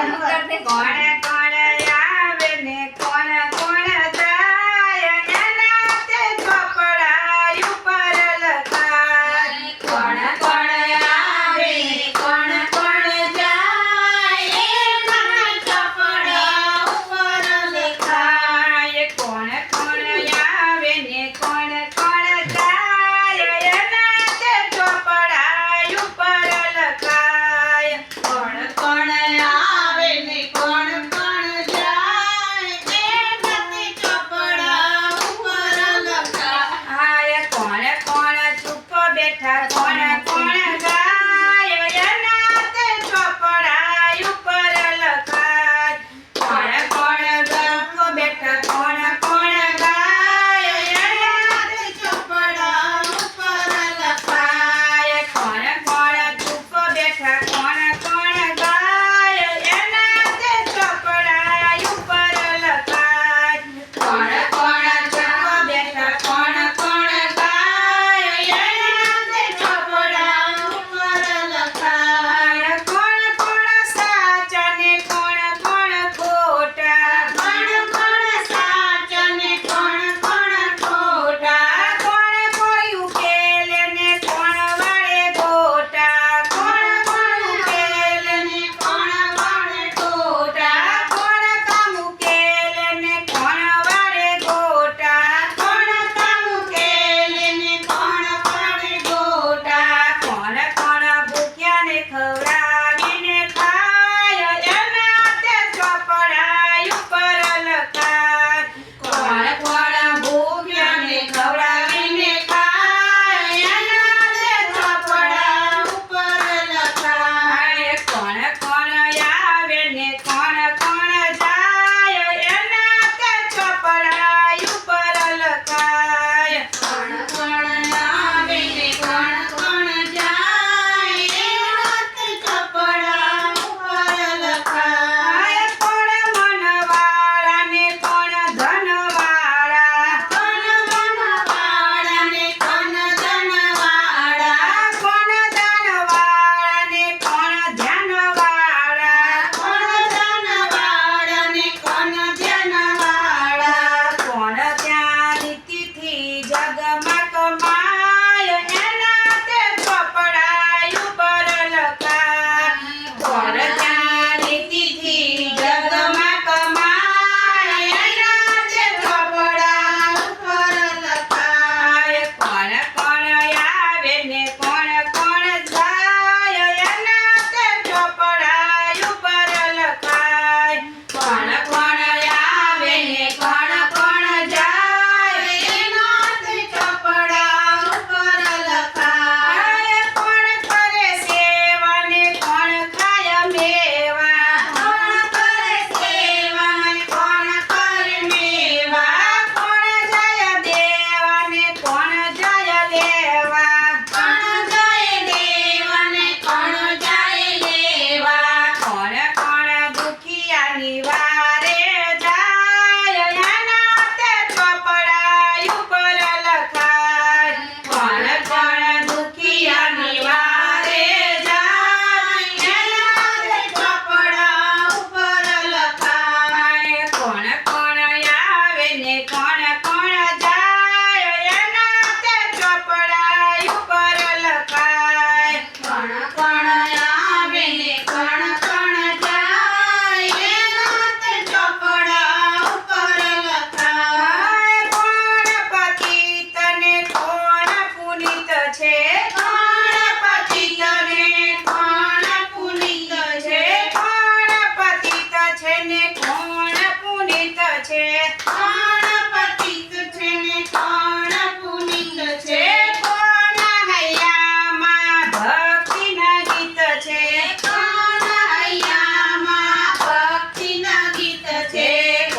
करते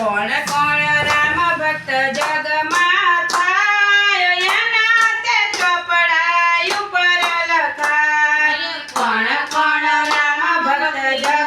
કોણ કોણ રામ ભક્ત જગમાં થાય એના તે ચોપડા ઉપર લખાય. કોણ કોણ રામ ભક્ત જગ